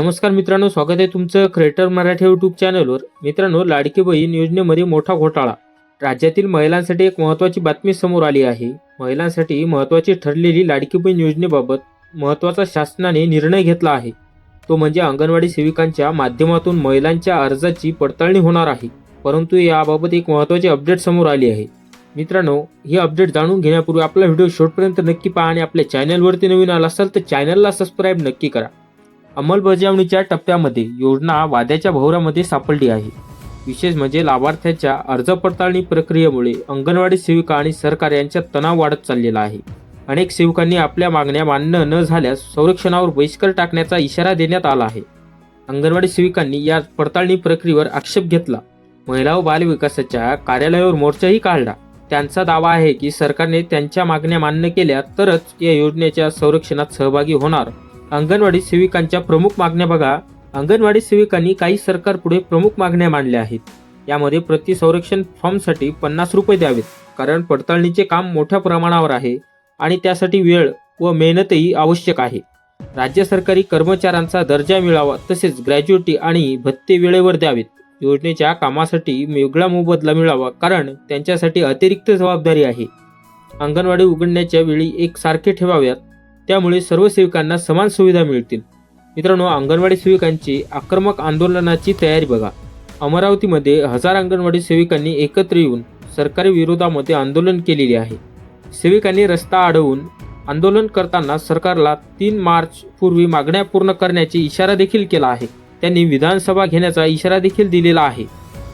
नमस्कार मित्रांनो स्वागत आहे तुमचं क्रिएटर मराठी यूट्यूब चॅनलवर मित्रांनो लाडकी बहीण योजनेमध्ये मोठा घोटाळा. राज्यातील महिलांसाठी एक महत्त्वाची बातमी समोर आली आहे. महिलांसाठी महत्त्वाची ठरलेली लाडकी बहीण योजनेबाबत महत्त्वाचा शासनाने निर्णय घेतला आहे. तो म्हणजे अंगणवाडी सेविकांच्या माध्यमातून महिलांच्या अर्जाची पडताळणी होणार आहे. परंतु याबाबत एक महत्त्वाची अपडेट समोर आली आहे. मित्रांनो ही अपडेट जाणून घेण्यापूर्वी आपला व्हिडिओ शेवटपर्यंत नक्की पहा आणि आपल्या चॅनलवरती नवीन आला असाल तर चॅनलला सबस्क्राईब नक्की करा. अंमलबजावणीच्या टप्प्यामध्ये योजना वाद्याच्या भोवऱ्यामध्ये सापडली आहे. विशेष म्हणजे लाभार्थ्याच्या अर्ज पडताळणी प्रक्रियेमुळे अंगणवाडी सेविका आणि सरकार यांच्यात तणाव वाढत चाललेला आहे. अनेक सेवकांनी आपल्या मागण्या मान्य न झाल्यास संरक्षणावर बहिष्कार टाकण्याचा इशारा देण्यात आला आहे. अंगणवाडी सेविकांनी या पडताळणी प्रक्रियेवर आक्षेप घेतला. महिला व बालविकासाच्या कार्यालयावर मोर्चाही काढला. त्यांचा दावा आहे की सरकारने त्यांच्या मागण्या मान्य केल्या तरच या योजनेच्या संरक्षणात सहभागी होणार. अंगणवाडी सेविकांच्या प्रमुख मागण्या बघा. अंगणवाडी सेविकांनी काही सरकारपुढे प्रमुख मागण्या मांडल्या आहेत. यामध्ये प्रति संरक्षण फॉर्मसाठी पन्नास रुपये द्यावेत कारण पडताळणीचे काम मोठ्या प्रमाणावर आहे आणि त्यासाठी वेळ व मेहनतही आवश्यक आहे. राज्य सरकारी कर्मचाऱ्यांचा दर्जा मिळावा तसेच ग्रॅज्युएटी आणि भत्ते वेळेवर द्यावेत. योजनेच्या कामासाठी वेगळा मोबदला मिळावा कारण त्यांच्यासाठी अतिरिक्त जबाबदारी आहे. अंगणवाडी उघडण्याच्या वेळी एक सारखे ठेवाव्यात. त्यामुळे सर्व सेविकांना समान सुविधा मिळतील. मित्रांनो अंगणवाडी सेविकांची आक्रमक आंदोलनाची तयारी बघा. अमरावतीमध्ये हजार अंगणवाडी सेविकांनी एकत्र येऊन सरकारी विरोधामध्ये आंदोलन केलेले आहे. सेविकांनी रस्ता अडवून आंदोलन करताना सरकारला तीन मार्च पूर्वी मागण्या पूर्ण करण्याची इशारा देखील केला आहे. त्यांनी विधानसभा घेण्याचा इशारा देखील दिलेला आहे.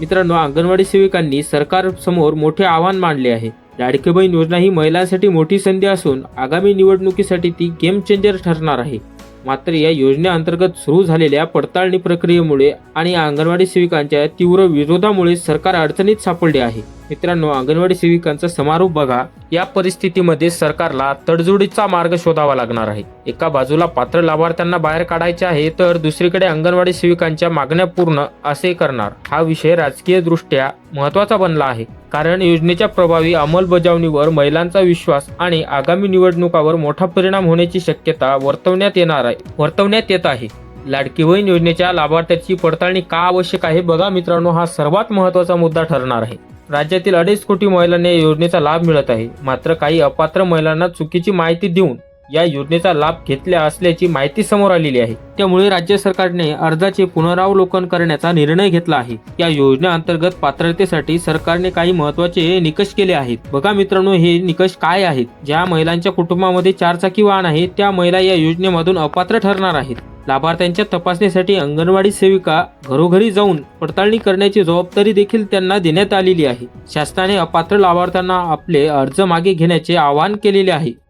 मित्रांनो अंगणवाडी सेविकांनी सरकारसमोर मोठे आव्हान मांडले आहे. लाडकी बहीण योजना ही महिलांसाठी मोठी संधी असून आगामी निवडणुकीसाठी ती गेम चेंजर ठरणार आहे. मात्र या योजनेअंतर्गत सुरू झालेल्या पडताळणी प्रक्रियेमुळे आणि अंगणवाडी सेविकांच्या तीव्र विरोधामुळे सरकार अडचणीत सापडले आहे. मित्रांनो अंगणवाडी सेविकांचा समारोप बघा. या परिस्थितीमध्ये सरकारला तडजोडीचा मार्ग शोधावा लागणार आहे. एका बाजूला पात्र लाभार्थ्यांना बाहेर काढायचे आहे तर दुसरीकडे अंगणवाडी सेविकांच्या मागण्या पूर्ण असे करणार. हा विषय राजकीय दृष्ट्या महत्त्वाचा बनला आहे. कारण योजनेच्या प्रभावी अंमलबजावणीवर महिलांचा विश्वास आणि आगामी निवडणुकावर मोठा परिणाम होण्याची शक्यता वर्तवण्यात येणार आहे. वर्तवण्यात येत आहे. लाडकी बहीण योजनेच्या लाभार्थ्याची पडताळणी का आवश्यक आहे बघा मित्रांनो हा सर्वात महत्त्वाचा मुद्दा ठरणार आहे. राज्यातील अडीच कोटी महिलांना या योजनेचा लाभ मिळत आहे. मात्र काही अपात्र महिलांना चुकीची माहिती देऊन या योजनेचा लाभ घेतल्या असल्याची माहिती समोर आलेली आहे. त्यामुळे राज्य सरकारने अर्जाचे पुनरावलोकन करण्याचा निर्णय घेतला आहे. या योजनेअंतर्गत पात्रतेसाठी सरकारने काही महत्त्वाचे निकष केले आहेत. बघा मित्रांनो हे निकष काय आहेत? ज्या महिलांच्या कुटुंबामध्ये चारचाकी वाहन आहे त्या महिला या योजनेमधून अपात्र ठरणार आहेत. लाभार्थ्यांच्या तपासणीसाठी अंगणवाडी सेविका घरोघरी जाऊन पडताळणी करण्याची जबाबदारी देखील त्यांना देण्यात आलेली आहे. शासनाने अपात्र लाभार्थ्यांना आपले अर्ज मागे घेण्याचे आवाहन केलेले आहे.